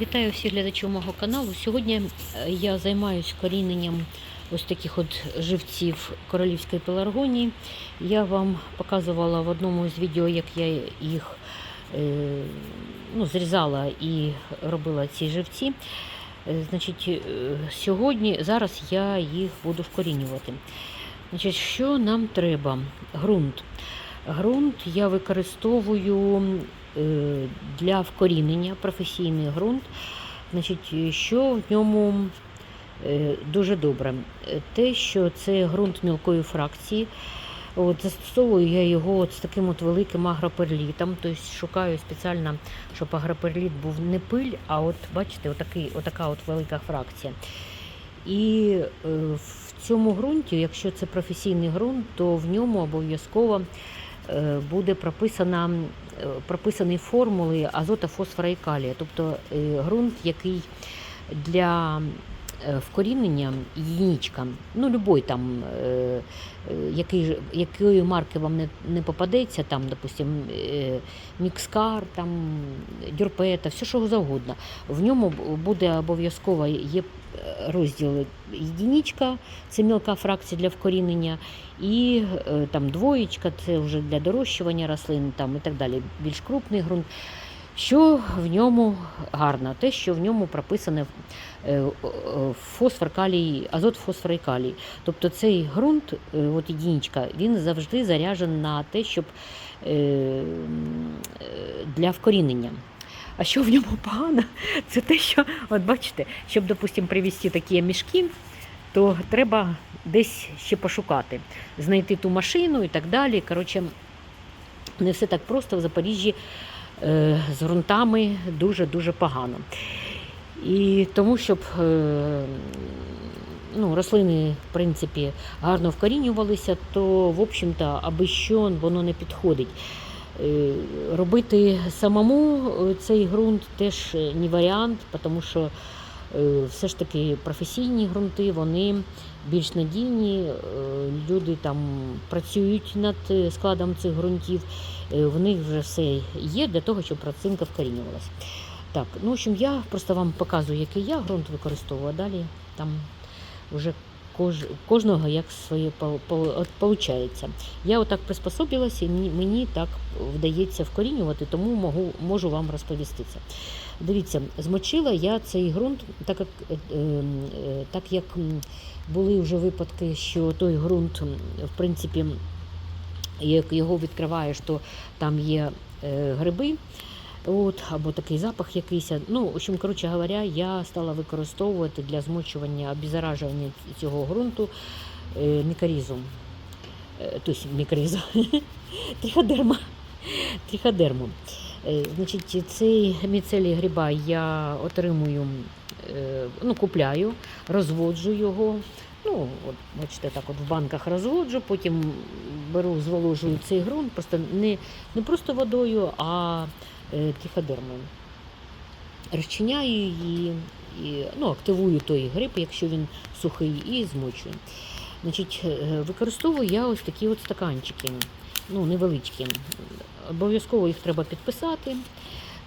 Вітаю всіх глядачів мого каналу. Сьогодні е, я займаюся коріненням ось таких от живців королівської пеларгонії. Я вам показувала в одному з відео, як я їх е, ну, зрізала і робила ці живці. Е, Значить, сьогодні, зараз я їх буду вкорінювати. Значить, що нам треба? Ґрунт. Ґрунт я використовую для вкорінення, професійний ґрунт. Значить, що в ньому е, дуже добре? Е, Те, що це ґрунт мілкої фракції. От, застосовую я його от з таким от великим агроперлітом. Тобто шукаю спеціально, щоб агроперліт був не пиль, а от бачите, отакий, отака от велика фракція. І е, в цьому ґрунті, якщо це професійний ґрунт, то в ньому обов'язково е, буде прописана, е, прописані формули азота, фосфора і калія. Тобто е, ґрунт, який для е, вкорінення єнічка, ну любой там, е, е, який, якої марки вам не, не попадеться, там, допустим, мікскар, там, дюрпета, все що завгодно. В ньому буде обов'язково є розділ єдиничка, це мілка фракція для вкорінення, і там двоєчка, це вже для дорощування рослин там, і так далі, більш крупний ґрунт. Що в ньому гарно? Те, що в ньому прописане е, е, фосфор, калій, азот, фосфор і калій. Тобто цей ґрунт, е, от єдиничка, він завжди заряджений на те, щоб для вкорінення. А що в ньому погано, це те, що, от бачите, щоб, допустимо, привезти такі мішки, то треба десь ще пошукати, знайти ту машину і так далі. Коротше, не все так просто в Запоріжжі з ґрунтами дуже-дуже погано. І тому, щоб е, ну, рослини, в принципі, гарно вкорінювалися, то, в общем-то, аби що воно не підходить. Е, Робити самому е, цей ґрунт теж не варіант, тому що е, все ж таки професійні ґрунти, вони більш надійні. Люди там працюють над е, складом цих ґрунтів, е, в них вже все є для того, щоб рослинка вкорінювалася. Так, ну в общем, я просто вам показую, який я ґрунт використовую, а далі там вже кож, кожного як своє виходить. Я отак приспособилася, і мені, так вдається вкорінювати, тому можу, можу вам розповісти це. Дивіться, змочила я цей ґрунт, так як, е, е, так як були вже випадки, що той ґрунт, в принципі, як його відкриваєш, то там є е, гриби. От, або такий запах якийсь. Ну, в общем, коротше говоря, я стала використовувати для змочування, обеззаражування цього ґрунту мікорізу. Е, тобто мікорізу. Тріходерма. Тріходерму. Е, Значить, цей міцелій гриба я отримую, е, ну, купляю, розводжу його. Ну, от, бачите, так от в банках розводжу, потім беру, зволожую цей ґрунт, просто не, не просто водою, а е. Розчиняю її, і, ну, активую той гриб, якщо він сухий, і змочую. Значить, е, використовую я ось такі от стаканчики, ну, невеличкі. Обов'язково їх треба підписати.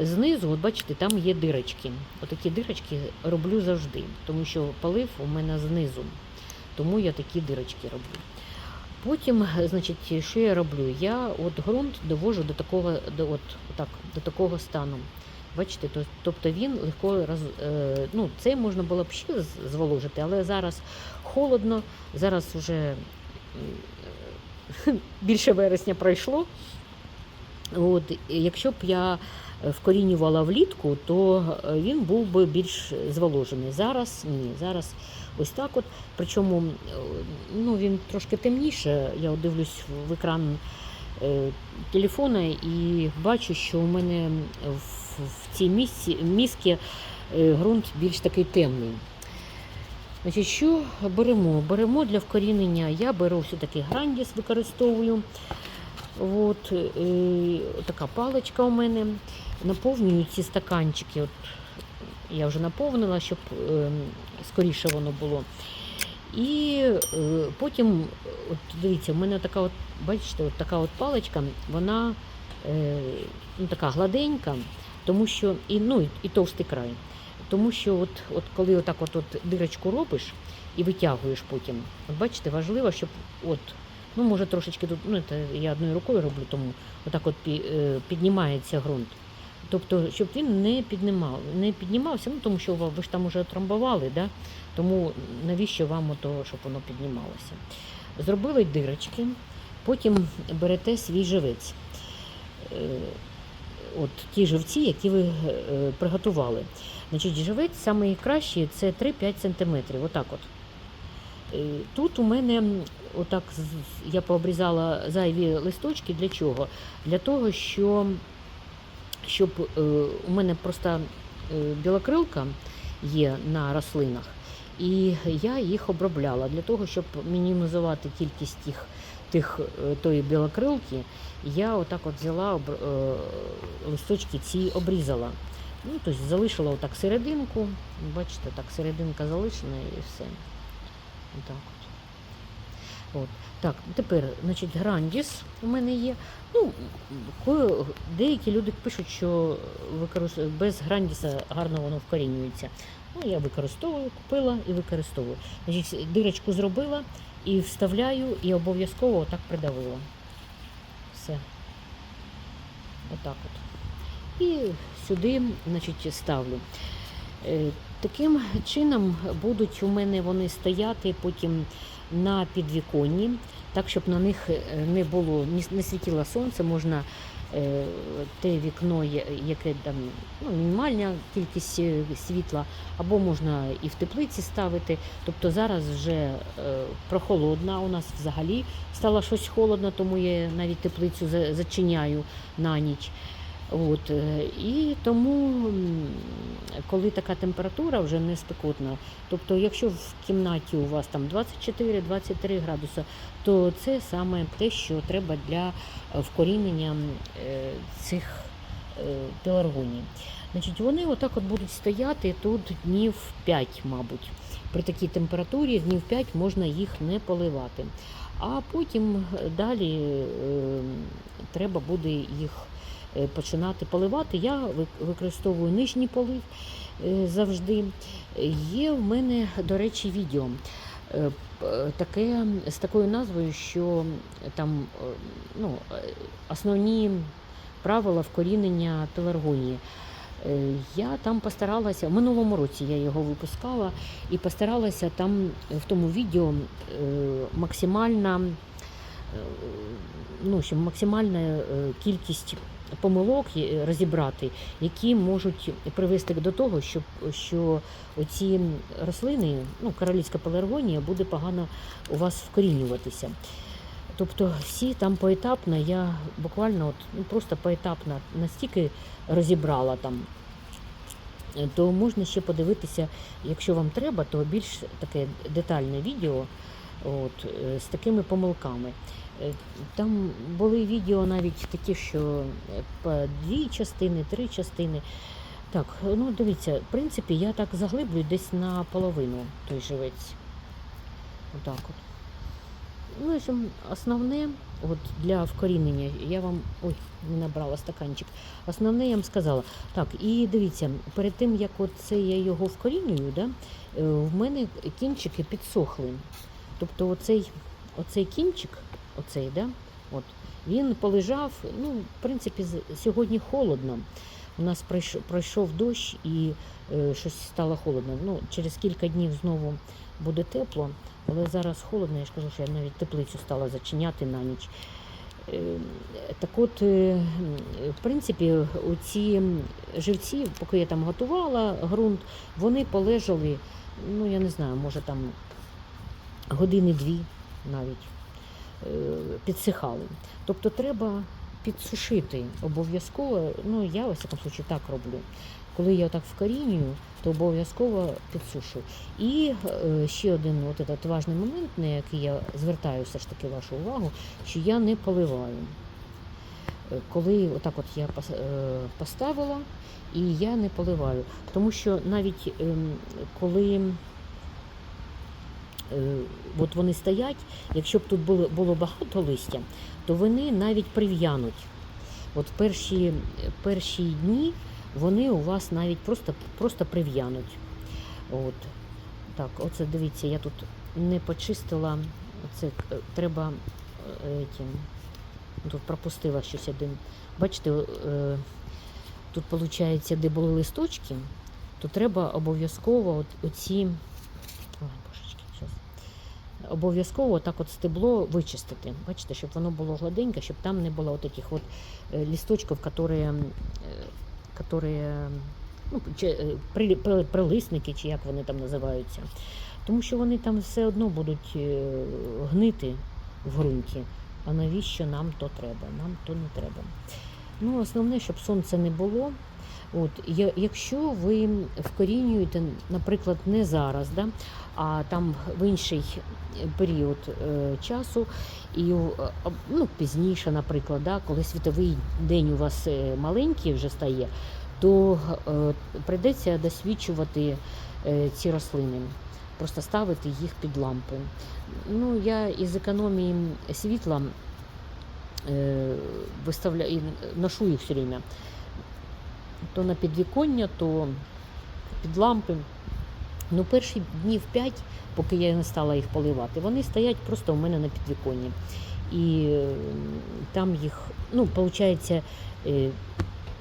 Знизу, от бачите, там є дирочки. Отакі дирочки роблю завжди, тому що полив у мене знизу. Тому я такі дирочки роблю. Потім, значить, що я роблю? Я от ґрунт довожу до такого, до, от, так, до такого стану. Бачите, то, тобто він легко роз, е, ну, це можна було б ще зволожити, але зараз холодно, зараз вже більше вересня пройшло. От, якщо б я вкорінювала влітку, то е, він був би більш зволожений. Зараз ні. Зараз ось так от. Причому е, ну, він трошки темніше. Я дивлюсь в екран е, телефона і бачу, що у мене в, в цій місці, місці е, ґрунт більш такий темний. Значить, що беремо? Беремо для вкорінення. Я беру все-таки грандіс, використовую. От, е, така паличка у мене. Наповнюю ці стаканчики. От, я вже наповнила, щоб е, скоріше воно було. І е, потім, от дивіться, в мене така от, бачите, от така от паличка, вона е, ну, така гладенька, тому що і, ну, і, товстий край. Тому що от, от коли отак от, от дирочку робиш і витягуєш потім, от бачите, важливо, щоб от, ну може трошечки тут, ну це я одною рукою роблю, тому отак от е, піднімається ґрунт. Тобто, щоб він не піднімав, не піднімався, ну тому що ви ж там уже трамбували, да? тому навіщо вам ото, щоб воно піднімалося? Зробили дирочки, потім берете свій живець. Е, От ті живці, які ви е, приготували. Значить, живець найкращий це 3-5 см. Отак от. Е, Тут у мене отак я пообрізала зайві листочки. Для чого? Для того, що щоб е, у мене просто е, білокрилка є на рослинах, і я їх обробляла для того, щоб мінімізувати кількість їх, тих, е, тої білокрилки, я отак от взяла листочки ці обрізала. Ну, тобто залишила отак серединку. Бачите, так серединка залишена і все. Отак от. Так, тепер, значить, грандіс у мене є. Ну, деякі люди пишуть, що без грандіса гарно воно вкорінюється. Ну, я використовую, купила і використовую. Значить, дирочку зробила і вставляю, і обов'язково отак придавила. Все. Отак от. І сюди, значить, ставлю. Е, Таким чином будуть у мене вони стояти потім на підвіконні, так щоб на них е, не було, не с- не світило сонце, можна е, те вікно, яке там ну, мінімальна кількість е, світла, або можна і в теплиці ставити. Тобто зараз вже прохолодна, у нас взагалі стало щось холодно, тому я навіть теплицю зачиняю на ніч. От, е, і тому, коли така температура вже не спекотна, тобто, якщо в кімнаті у вас там 24-23 градуси, то це саме те, що треба для вкорінення е, цих е, пеларгоній. Значить, вони отак от будуть стояти тут днів 5, мабуть. При такій температурі днів 5 можна їх не поливати. А потім далі е, треба буде їх починати поливати. Я використовую нижній полив е, завжди. Є в мене, до речі, відео. е, е, Таке з такою назвою, що там е, ну, е, основні правила вкорінення пеларгонії. Е, Я там постаралася, в минулому році я його випускала і постаралася там в тому відео е, максимальна, е, ну, максимальна е, кількість помилок е, розібрати, які можуть привести до того, щоб що оці рослини, ну, королівська пеларгонія, буде погано у вас вкорінюватися. Тобто всі там поетапно, я буквально от, ну, просто поетапно настільки розібрала там, то можна ще подивитися, якщо вам треба, то більш таке детальне відео от, е, з такими помилками. Е, Там були відео навіть такі, що е, дві частини, три частини. Так, ну дивіться, в принципі, я так заглиблюю десь на половину той живець. Отак от. Ну, основне от для вкорінення, я вам ой, не набрала стаканчик. Основне я вам сказала. Так, і дивіться, перед тим як от я його вкорінюю, да, е, в мене кінчики підсохли. Тобто оцей, оцей кінчик, оцей, да, от, він полежав, ну, в принципі, сьогодні холодно. У нас пройшов, дощ і е, щось стало холодно. Ну, через кілька днів знову буде тепло, але зараз холодно, я ж кажу, що я навіть теплицю стала зачиняти на ніч. Е, Так от, е, в принципі, оці живці, поки я там готувала ґрунт, вони полежали, ну я не знаю, може там години-дві навіть підсихали. Тобто треба підсушити обов'язково. Ну, я ось в такому случаю так роблю. Коли я так вкорінюю, то обов'язково підсушу. І е, ще один от этот важний момент, на який я звертаю все ж таки вашу увагу, що я не поливаю. Е, Коли отак от я е, поставила, і я не поливаю. Тому що навіть ем, коли е, от вони стоять, якщо б тут було, було багато листя, то вони навіть прив'януть. От перші, перші дні вони у вас навіть просто, просто прив'януть. От. Так, оце дивіться, я тут не почистила. Це е, треба е, етім, тут пропустила щось один. Бачите, е, тут виходить, де були листочки, то треба обов'язково оці. Обов'язково так от стебло вичистити. Бачите, щоб воно було гладеньке, щоб там не було от таких от е, які, е, які ну, е, при, при, прилисники, чи як вони там називаються. Тому що вони там все одно будуть е, гнити в ґрунті. А навіщо нам то треба? Нам то не треба. Ну, основне, щоб сонця не було. От, я- якщо ви вкорінюєте, наприклад, не зараз, да, а там в інший період е, часу, і е, ну, пізніше, наприклад, да, коли світовий день у вас е, маленький вже стає, то е, прийдеться досвідчувати е, ці рослини, просто ставити їх під лампи. Ну, я із економії світла е, виставляю, ношу їх все время. То на підвіконня, то під лампи. Ну, перші днів п'ять, поки я не стала їх поливати, вони стоять просто у мене на підвіконні. І там їх, ну, виходить, е,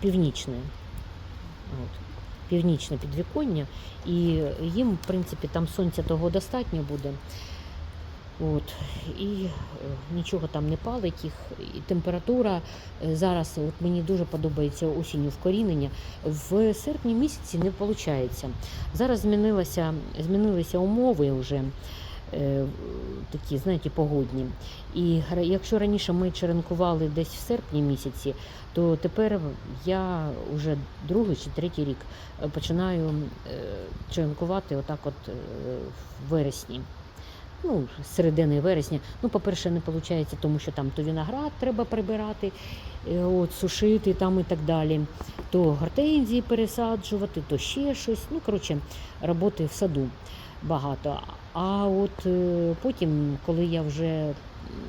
північне. От, північне підвіконня, і їм, в принципі, там сонця того достатньо буде. От, і е, нічого там не палить їх. І температура е, зараз, от мені дуже подобається осінню вкорінення. В серпні місяці не виходить. Зараз змінилося, змінилися умови вже е, такі, знаєте, погодні. І якщо раніше ми черенкували десь в серпні місяці, то тепер я вже другий чи третій рік починаю черенкувати отак от в вересні. Ну, з середини вересня. Ну, по-перше, не виходить, тому що там то виноград треба прибирати, е, от, сушити там і так далі, то гортензії пересаджувати, то ще щось. Ну, коротше, роботи в саду багато. А от е, потім, коли я вже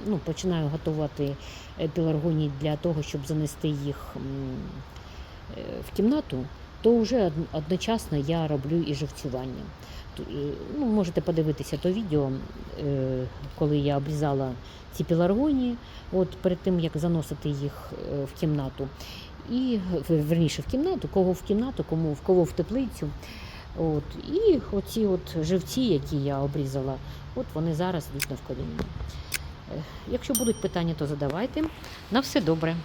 ну, починаю готувати е, пеларгонії для того, щоб занести їх в кімнату, то вже одночасно я роблю і живцювання. Е, Ну, можете подивитися то відео, е, коли я обрізала ці пеларгонії, от перед тим як заносити їх е, в кімнату. І верніше в кімнату, кого в кімнату, кому в кого в теплицю. От, і оці от живці, які я обрізала, от вони зараз йдуть на вкоріння. Якщо будуть питання, то задавайте. На все добре.